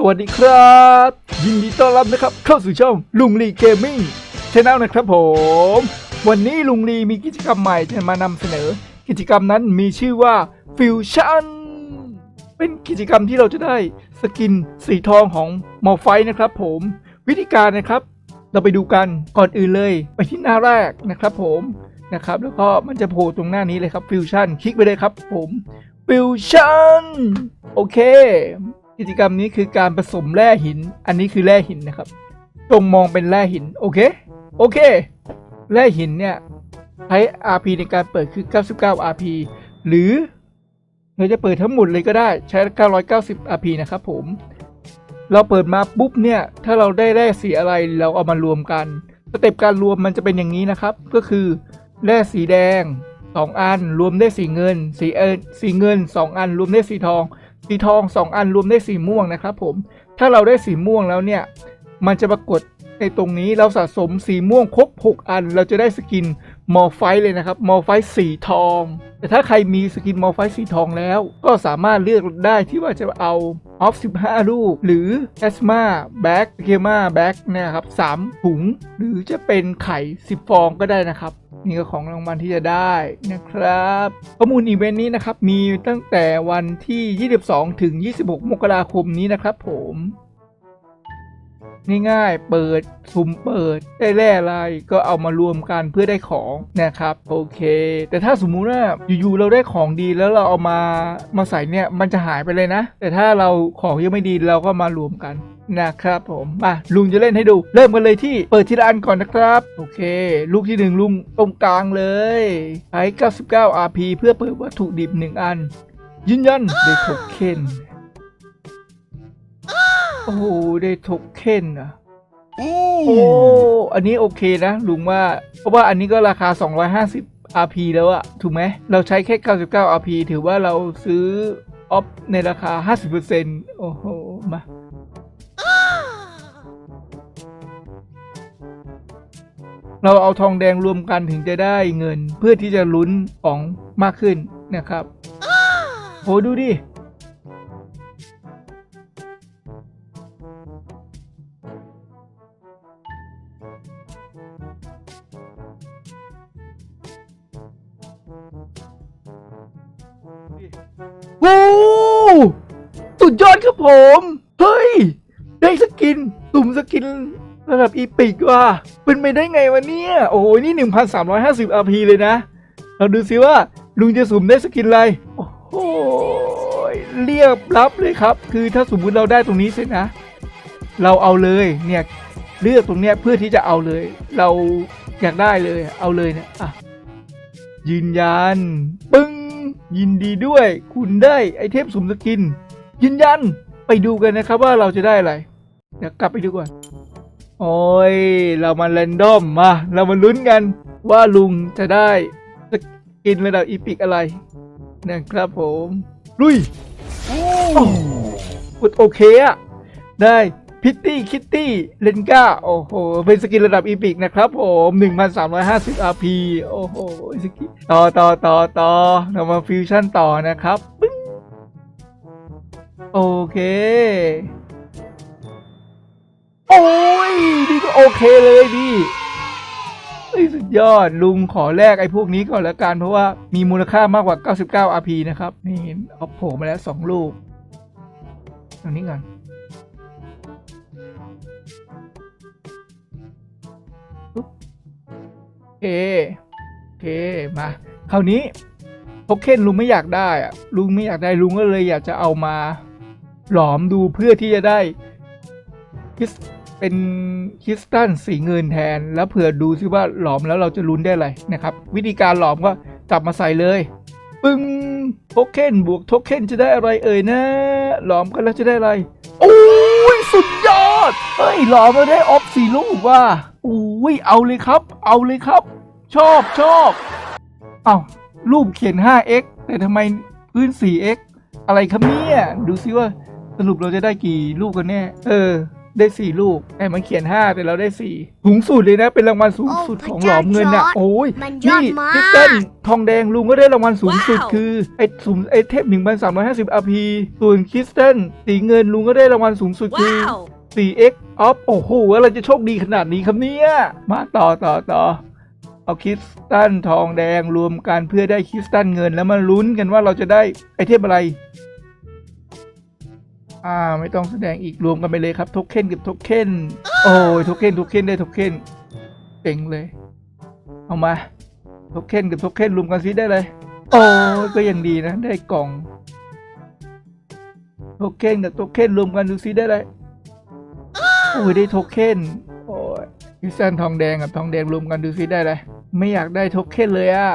สวัสดีครับ ยินดีต้อนรับนะครับ เข้าสู่ช่องลุงลีเกมมิ่งชแนลนะครับผม วันนี้ลุงลีมีกิจกรรมใหม่จะมานำเสนอ กิจกรรมนั้นมีชื่อว่าฟิวชั่นเป็นกิจกรรมที่เราจะได้สกินสีทองของมอไฟนะครับผม วิธีการนะครับ เราไปดูกันก่อนอื่นเลย ไปที่หน้าแรกนะครับผมนะครับ แล้วก็มันจะโผล่ตรงหน้านี้เลยครับฟิวชั่นคลิกไปเลยครับผมฟิวชั่นโอเค กิจกรรมนี้คือการผสมแร่หิน อันนี้คือแร่หินนะครับ จงมองเป็นแร่หิน โอเค โอเค แร่หินเนี่ยใช้ RP ในการเปิดคือ 99 RP หรือเราจะเปิดทั้งหมดเลยก็ได้ใช้ 990 RP นะครับผม เราเปิดมาปุ๊บเนี่ย ถ้าเราได้แร่สีอะไรเราเอามารวมกัน สเต็ปการรวมมันจะเป็นอย่างนี้นะครับ ก็คือแร่สีแดง 2 อัน รวมได้สีเงิน สีเออสีเงิน 2 อัน รวมได้สีทอง สีทอง 2 อันรวมได้สีม่วงนะครับผม ถ้าเราได้สีม่วงแล้วเนี่ย มันจะปรากฏในตรงนี้เราสะสมสีม่วงครบ 6 อัน เราจะได้สกิน มอร์ไฟเลยนะครับมอร์ไฟสีทอง แต่ถ้าใครมีสกินมอร์ไฟสีทองแล้ว ก็สามารถเลือกได้ที่ว่าจะเอาออฟ 15 ลูก หรือแอสมาแบ็กเคมาแบ็กเนี่ยครับ3ถุง หรือจะเป็นไข่ 10 ฟองก็ได้นะครับ นี่ก็ของรางวัลที่จะได้นะครับ ข้อมูลอีเวนต์นี้นะครับ มีตั้งแต่วันที่ 22 ถึง 26 มกราคมนี้นะครับผม ง่ายๆ เปิดสุ่มเปิดได้แร่อะไรก็เอามารวมกันเพื่อได้ของนะครับโอเค แต่ถ้าสมมุติว่าอยู่ๆเราได้ของดีแล้วเราเอามามาใส่เนี่ยมันจะหายไปเลยนะ แต่ถ้าเราของยังไม่ดีเราก็มารวมกันนะครับผมมาลุงจะเล่นให้ดู เริ่มกันเลยที่เปิดทีละอันก่อนนะครับ โอเค ลูกที่หนึ่งลุงตรงกลางเลยใช้99 RP เพื่อเปิดวัตถุดิบหนึ่งอัน ยืนยันได้โทเค็น โอ้โหได้โทเค็นอะโอ้ อันนี้โอเคนะลุงว่า เพราะว่าอันนี้ก็ราคา 250 RP แล้วอะถูกไหม เราใช้แค่ 99 RP ถือว่าเราซื้อออฟในราคา 50%โอ้โห มา เราเอาทองแดงรวมกันถึงจะได้เงินเพื่อที่จะลุ้นของมากขึ้นนะครับ โหดูดิ ผม เฮ้ย ได้สกินสุ่มสกินระดับอีพิกว่ะเป็นไปได้ไงวะเนี่ย โอ้โห นี่ 1,350 RP เลยนะ เราดูซิว่า ลุงจะสุ่มได้สกินอะไร โอ้โห เรียบรับเลยครับ คือถ้าสมมติเราได้ตรงนี้เสร็จนะ เราเอาเลยเนี่ย เลือกตรงเนี้ยเพื่อที่จะเอาเลย เราอยากได้เลย เอาเลยเนี่ยอะยืนยัน ปึ้ง ยินดีด้วย คุณได้ไอเทมสุ่มสกิน ยืนยัน ไปดูกันนะครับว่าเราจะได้อะไร เดี๋ยวกลับไปดูก่อน โอ้ย เรามาแรนดอมมา เรามาลุ้นกันว่าลุงจะได้สกินระดับอีพิกอะไรนะครับผม ลุยกดโอเคอะได้พิตตี้คิตตี้เลนก้าโอ้โห เป็นสกินระดับอีพิกนะครับผม1,350 RP โอ้โหสกินต่อต่อต่อต่อเรามาฟิวชั่นต่อนะครับปึ้ง โอเค โอ้ยนี่ก็โอเคเลยพี่เฮ้ยสุดยอดลุงขอแลกไอ้พวกนี้ก่อนละกันเพราะว่ามีมูลค่ามากกว่า 99 RP นะครับ นี่เอาโผล่มาแล้วสองลูกตรงนี้ก่อนโอเคโอเคมาคราวนี้โทเค็นลุงไม่อยากได้อะลุงไม่อยากได้ลุงก็เลยอยากจะเอามา หลอมดูเพื่อที่จะได้คิสเป็นคริสตัลสีเงินแทน แล้วเผื่อดูซิว่าหลอมแล้วเราจะลุ้นได้อะไรนะครับ วิธีการหลอมก็จับมาใส่เลยปึ้งโทเค็นบวกโทเค็นจะได้อะไรเอ่ยนะ หลอมกันแล้วจะได้อะไรโอ้ยสุดยอดเฮ้ยหลอมมาได้ออฟสี่ลูกว่าอุ้ยเอาเลยครับ เอาเลยครับ ชอบชอบเอา้ารูปเขียน 5x แต่ทำไมพื้น 4x อะไรครับเนี่ย ดูซิว่า สรุปเราจะได้กี่ลูกกันแน่ เออ ได้สี่ลูกไอ้มันเขียนห้าแต่เราได้สี่สูงสุดเลยนะ เป็นรางวัลสูงสุดโอ้ของหลอมเงินอะพระเจ้าจอร์จโอ้ยมันยอนี่ดมาคริสตันกทองแดงลุงก็ได้รางวัลสูงสุดว้าว คือไอ้สูงไอ้เทพหนึ่งพันสามร้อยห้าสิบอาพีส่วนคริสตันสีเงินลุงก็ได้รางวัลสูงสุดคือ Wow! 4x off โอ้โหอะไรจะโชคดีขนาดนี้ครับเนี่ย มาต่อต่อต่อเอาคริสตันทองแดงรวมกันเพื่อได้คริสตันเงินแล้วมาลุ้นกันว่าเราจะได้ไอเทมอะไร อ่าไม่ต้องแสดงอีกรวมกันไปเลยครับโทเค็นกับโทเค็นโอ้ยโทเค็นโทเค็นได้โทเค็นเจ๋งเลย เอามาโทเค็นกับโทเค็นรวมกันซิได้เลย โอ้ยก็ยังดีนะ ได้กล่องโทเค็นกับโทเค็นรวมกันดูซิได้เลยโอ้ยได้โทเค็นโอ้ยคริสตันทองแดงกับทองแดงรวมกันดูซิได้เลย ไม่อยากได้โทเค็นเลยอะ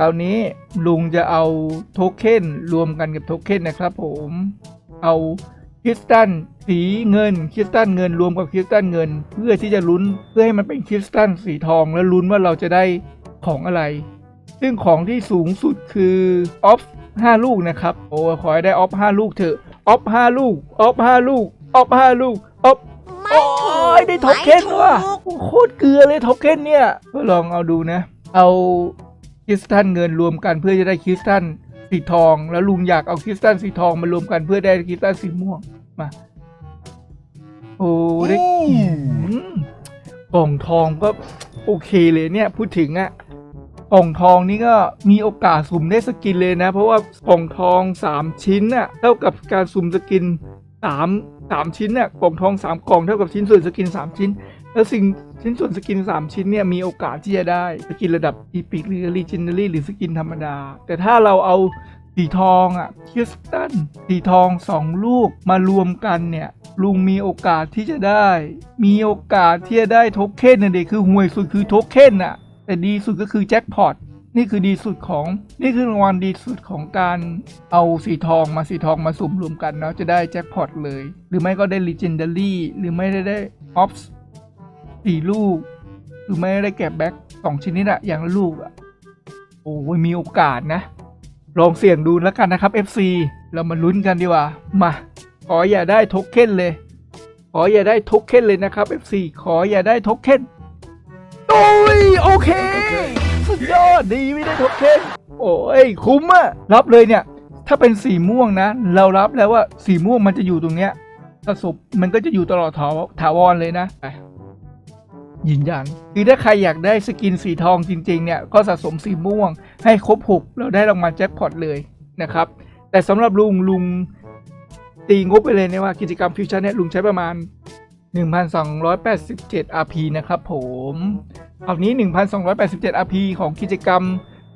ราวนี้ลุงจะเอาโทเค็นรวมกันกับโทเค็นนะครับผมเอาคริสตันสีเงินคริสตันเงินรวมกับคริสตันเงิน เพื่อที่จะลุ้นเพื่อให้มันเป็นคริสตันสีทองแล้วลุ้นว่าเราจะได้ของอะไร ซึ่งของที่สูงสุดคือออฟ5ลูกนะครับโอ้ขอให้ได้ออฟ5ลูกเถอะออฟ5ลูกออฟ5ลูกออฟ5ลูกออฟไม่โอ้ถูกยได้โทเค็นไม่ถูกว่ะโอ้โคตรเกลือเลยโทเค็นเนี่ยก็ลองเอาดูนะ เอาค ริสตันเงินรวมกันเพื่อจะได้คริสตันสีทอง แล้วลุงอยากเอาคริสตันสีทองมารวมกันเพื่อได้คริสตันสีม่วงมา โอ้ได้กล่องทองก็โอเคเลยเนี่ย พูดถึงอะกล่องทองนี่ก็มีโอกาสสุ่มได้สกินเลยนะ เพราะว่ากล่องทองสามชิ้นน่ะเท่ากับการสุ่มสกินสามสามชิ้นน่ะกล่องทองสามกล่องเท่ากับชิ้นส่วนสกินสามชิ้น แล้วสิ่งชิ้นส่วนสกิน 3 ชิ้นเนี่ยมีโอกาสที่จะได้สกินระดับอีพิกหรือ Legendary หรือสกินธรรมดา แต่ถ้าเราเอาสีทองอะคริสตันสีทอง 2 ลูกมารวมกันเนี่ยลุงมีโอกาสที่จะได้ มีโอกาสที่จะได้โทเค็นน่ะเด็กคือห่วยสุดคือโทเค็นน่ะแต่ดีสุดก็คือแจ็คพอตนี่คือดีสุดของนี่คือรางวัลดีสุดของการเอาสีทองมาสีทองมาสุ่มรวมกันเนาะจะได้แจ็คพอตเลย หรือไม่ก็ได้ Legendary หรือไม่ได้ได้ออฟ สี่ลูก หรือไม่ได้แก็บแบ็คสองชนิดอะอย่างละลูกอะโอ้ยมีโอกาสนะ ลองเสี่ยงดูแล้วกันนะครับ FC เรามาลุ้นกันดีกว่า มา ขออย่าได้โทเค็นเลย ขออย่าได้โทเค็นเลยนะครับ FC ขออย่าได้โทเค็นโอ้ยโอเค สุดยอดดีไม่ได้โทเค็นโอ้ยคุ้มอะรับเลยเนี่ย ถ้าเป็นสีม่วงนะ เรารับแล้วว่าสีม่วงมันจะอยู่ตรงเนี้ยสะสมมันก็จะอยู่ตลอดถาวถาวรเลยนะ ยืนยันคือถ้าใครอยากได้สกินสีทองจริงๆเนี่ยก็สะสมสีม่วง ให้ครบหกเราได้รางวัลแจ็คพอตเลยนะครับ แต่สำหรับลุงลุงตีงบไปเลยเนี่ยว่ากิจกรรมฟิวชั่นเนี่ยลุงใช้ประมาณ 1,287 RP นะครับผมเอานี้ 1,287 RP ของกิจกรรม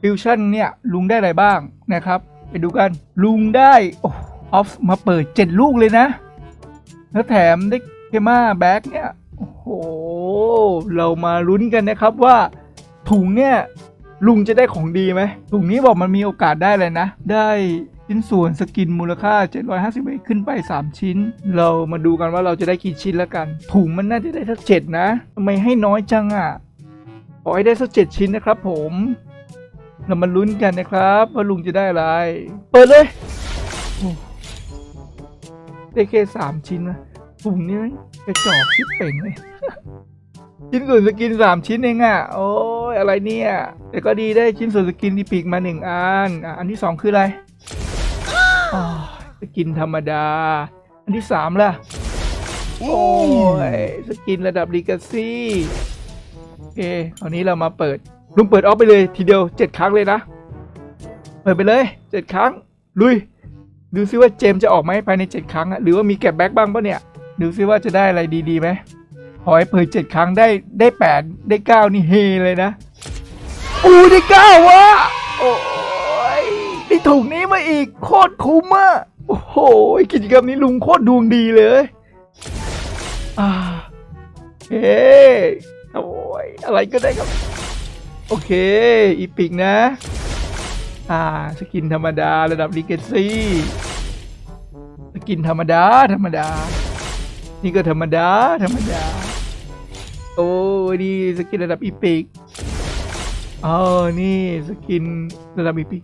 ฟิวชั่นเนี่ยลุงได้อะไรบ้างนะครับ ไปดูกันลุงได้ออฟมาเปิด 7 ลูกเลยนะ แล้วแถมได้เคมาแบ็กเนี่ย โอ้โห เรามาลุ้นกันนะครับว่าถุงเนี่ยลุงจะได้ของดีไหมถุงนี้บอกมันมีโอกาสได้เลยนะ ได้ชิ้นส่วนสกินมูลค่า 750เบขึ้นไป 3 ชิ้น เรามาดูกันว่าเราจะได้กี่ชิ้นแล้วกัน ถุงมันน่าจะได้สักเจ็ดนะทำไมให้น้อยจังอะขอให้ได้สักเจ็ดชิ้นนะครับผม เรามาลุ้นกันนะครับว่าลุงจะได้อะไร เปิดเลย ได้แค่สามชิ้นนะ ถุงนี้กระจอกชิบเป่งเลยชิ้นส่วนสกินสามชิ้นเองอะ โอ้ยอะไรเนี่ย แต่ก็ดีได้ชิ้นส่วนสกินที่ปีกมาหนึ่งอันอันที่สองคืออะไรสกินธรรมดา อันที่สามล่ะ โอ้ยสกินระดับลีกาซี่โอเคคราวนี้เรามาเปิดลุงเปิดออฟไปเลยทีเดียวเจ็ดครั้งเลยนะ เปิดไปเลยเจ็ดครั้ง ลุย ดูซิว่าเจมส์จะออกไหมภายในเจ็ดครั้งหรือว่ามีแก็บแบ็กบ้างปะเนี่ย ดูซิว่าจะได้อะไรดีๆไหมขอให้เปิดเจ็ดครั้งได้ได้แปดได้เก้านี่เฮเลยนะอู้ได้เก้าวะโอ้ยได้ถุงนี้มาอีกโคตรคุ้มอะโอ้โหกิจกรรมนี้ลุงโคตรดวงดีเลยอ่าเฮ้โอ้ยอะไรก็ได้ครับ โอเค อีปิกนะ อ่า สกินธรรมดาระดับลีเกซี่สกินธรรมดา ธรรมดา นี่ก็ธรรมดา ธรรมดา โอ้ดีสกินระดับอีพิกอ๋อนี่สกินระดับอีพิก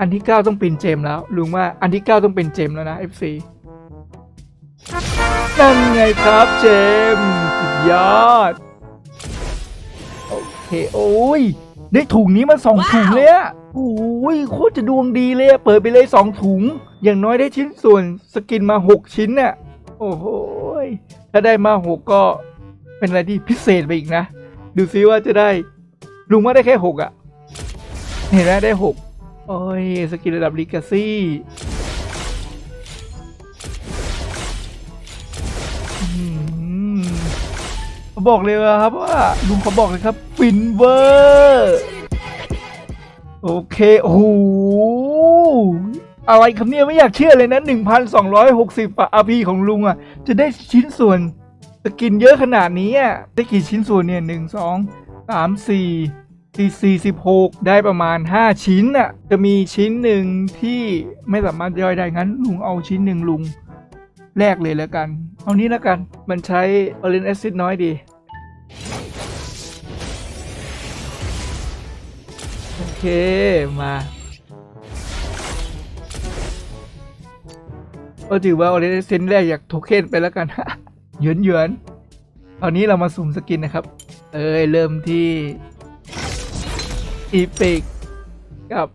อันที่9ต้องเป็นเจมแล้ว ลุงว่าอันที่9ต้องเป็นเจมแล้วนะ FC นั่นไงครับเจมส์สุดยอด โอเค โอ้ย ได้ถุงนี้มาสองถุงเลยอะโอ้ยโคตรจะดวงดีเลยอะเปิดไปเลยสองถุง อย่างน้อยได้ชิ้นส่วนสกินมาหกชิ้นน่ะ โอ้โหย ถ้าได้มาหกก็เป็นอะไรที่พิเศษไปอีกนะ ดูซิว่าจะได้ลุงว่าได้แค่หกอะเห็นไหมได้หกโอ้ยสกินระดับลิกาซี่เขาบอกเลยว่าครับว่าลุงเขาบอกเลยครับฟินเวอร์โอเคโอ้โหอะไรครับเนี่ยไม่อยากเชื่อเลยนะ 1,260อะ RP ของลุงอะ จะได้ชิ้นส่วนสกินเยอะขนาดนี้อะได้กี่ชิ้นส่วนเนี่ย1 2 3 4 4 46ได้ประมาณ5ชิ้นอะจะมีชิ้นหนึ่งที่ไม่สามารถย่อยได้งั้นลุงเอาชิ้นหนึ่งลุงแลกเลยแล้วกัน เอานี้แล้วกันมันใช้ o r i n acid น้อยดีโอเคมา ก็ถือว่า o r i n acid แรกอยากโทเค็นไปแล้วกันเหยือนเหยือนตอนนี้เรามาสุ่มสกินนะครับ เอ้ยเริ่มที่อีพิกกับ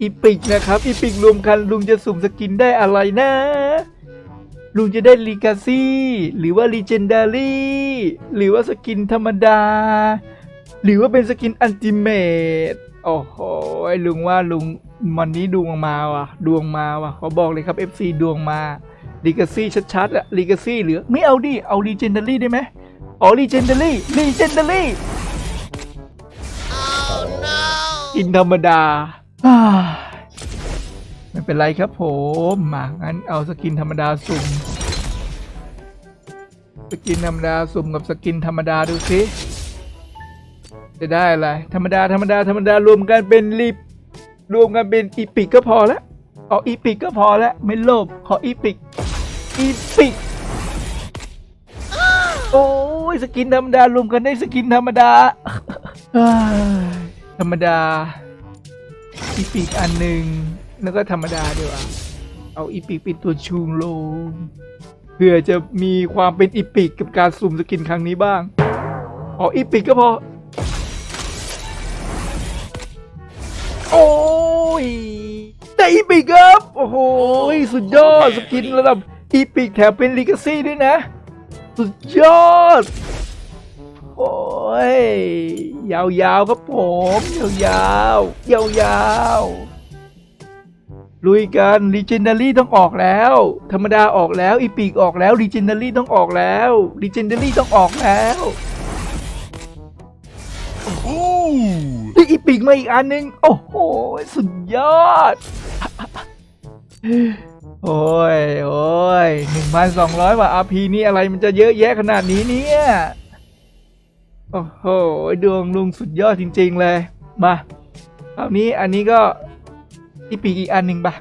อีพิกนะครับอีพิกรวมกันลุงจะสุ่มสกินได้อะไรนะ ลุงจะได้ลีกาซี่หรือว่าลีเจนดารี่หรือว่าสกินธรรมดา หรือว่าเป็นสกินอันติเมตโอ้โหลุงว่าลุง วันนี้ดวงมาว่ะ ดวงมาว่ะเขาบอกเลยครับ FC ดวงมาลีกาซี่ชัดๆอะลีกาซี่หรือ ไม่เอาดิ เอาลีเจนดารี่ได้ไหมอ๋อลีเจนดารี่ลีเจนดารี่กินธรรมดาอ่าไม่เป็นไรครับผมมางั้นเอาสกินธรรมดาสุ่ม สกินธรรมดาสุ่มกับสกินธรรมดาดูสิจะได้อะไร ธรรมดาธรรมดาธรรมดารวมกันเป็นลิป รวมกันเป็นอีปิกก็พอแล้วเอาอีปิกก็พอแล้วไม่โลภขออีปิกอีปิกโอ้ยสกินธรรมดารวมกันได้สกินธรรมดาธรรมดาอีปิกอันหนึ่งแล้วก็ธรรมดาดีกว่าเอาอีปิกเป็นตัวชูงลงเพื่อจะมีความเป็นอีปิกกับการสุ่มสกินครั้งนี้บ้างอ๋ออีปิกก็พอโอ้ ยได้อีปิกครับ โอ้โห สุดยอด สกินระดับอีปิกแถมเป็นลิกาซี่ด้วยนะ สุดยอด โอ้ย ยาวๆครับผม ยาวๆ ยาวๆ ลุยกัน Legendary ต้องออกแล้ว ธรรมดาออกแล้ว อีปีกออกแล้ว Legendary ต้องออกแล้ว Legendary ต้องออกแล้วเฮ้ย อีปีกมาอีกอันหนึง โอ้โห สุดยอด โอ้ย โอ้ยหนึ่งพันสองร้อยบาท RP นี่อะไรมันจะเยอะแยะขนาดนี้เนี่ย โอ้โห ดวงลุงสุดยอดจริง ๆ เลย มาคราวนี้อันนี้ก็อีปีกอีกอันหนึ่งปะ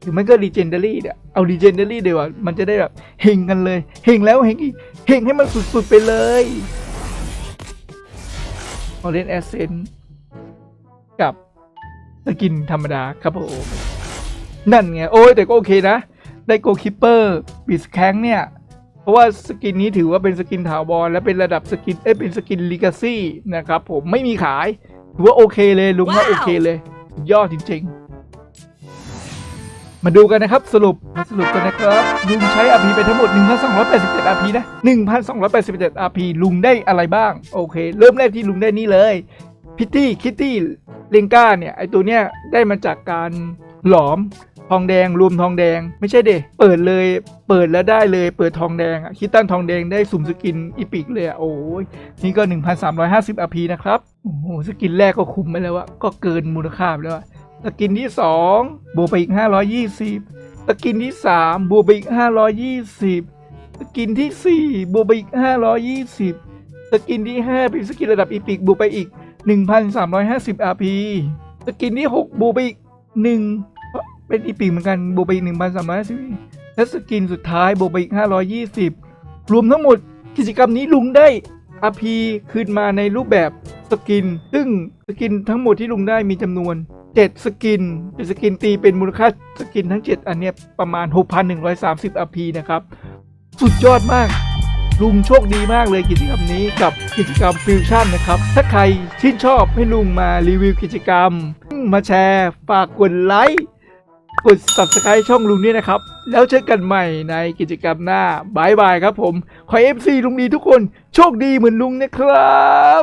หรือไม่ก็ Legendary เดี๋ยวเอา Legendary เดี๋ยวมันจะได้แบบเฮงกันเลยเฮงแล้วเฮงอีกเฮงให้มันสุดๆไปเลยออเรนแอสเซน กับสกินธรรมดาครับผมนั่นไง โอ้ยแต่ก็โอเคนะ ได้โกคิปเปอร์บิสแข้งเนี่ย เพราะว่าสกินนี้ถือว่าเป็นสกินถาวรและเป็นระดับสกินเอ้ยเป็นสกินลีกาซี่นะครับผมไม่มีขาย ถือว่าโอเคเลยลุงว่าโอเคเลยยอดจริง ๆ มาดูกันนะครับสรุปมาสรุปกันนะครับลุงใช้ RP ไปทั้งหมด 1,287 RP นะ 1,287 RP ลุงได้อะไรบ้าง โอเค เริ่มแรกที่ลุงได้นี่เลย พิตตี้คิตตี้เลงก้าเนี่ยไอตัวเนี้ยได้มาจากการหลอมทองแดงรวมทองแดง ไม่ใช่เดเปิดเลย เปิดแล้วได้เลยเปิดทองแดงอะคิดตั้นทองแดงได้สุ่มสกินอีพิกเลยอะโอ้ยนี่ก็ 1,350 RP นะครับโอ้โหสกินแรกก็คุ้มไปแล้วอะก็เกินมูลค่าไปแล้วอะสกินที่ 2 บวกไปอีก 520 สกินที่ 3 บวกไปอีก 520 สกินที่ 4 บวกไปอีก 520 สกินที่ 5 เป็นสกินระดับอีพิกบวกไปอีก 1,350 RP สกินที่ 6บวกไปอีก1เป็นอีพิกเหมือนกันบวกไปอีก1,350และสกินสุดท้ายบวกไปอีก 520 รวมทั้งหมดกิจกรรมนี้ลุงได้ RP คืนมาในรูปแบบสกิน ซึ่งสกินทั้งหมดที่ลุงได้มีจำนวน 7 สกินเป็นสกินตีเป็นมูลค่าสกินทั้ง 7 อันเนี้ยประมาณ 6,130 RP นะครับ สุดยอดมาก ลุงโชคดีมากเลยกิจกรรมนี้กับกิจกรรมฟิวชั่นนะครับ ถ้าใครชื่นชอบให้ลุงมารีวิวกิจกรรม มาแชร์ฝากกดไลค์กด subscribe ช่องลุงนี่นะครับ แล้วเจอกันใหม่ในกิจกรรมหน้าบายบายครับผม ขอ FC ลุงดีทุกคนโชคดีเหมือนลุงนะครับ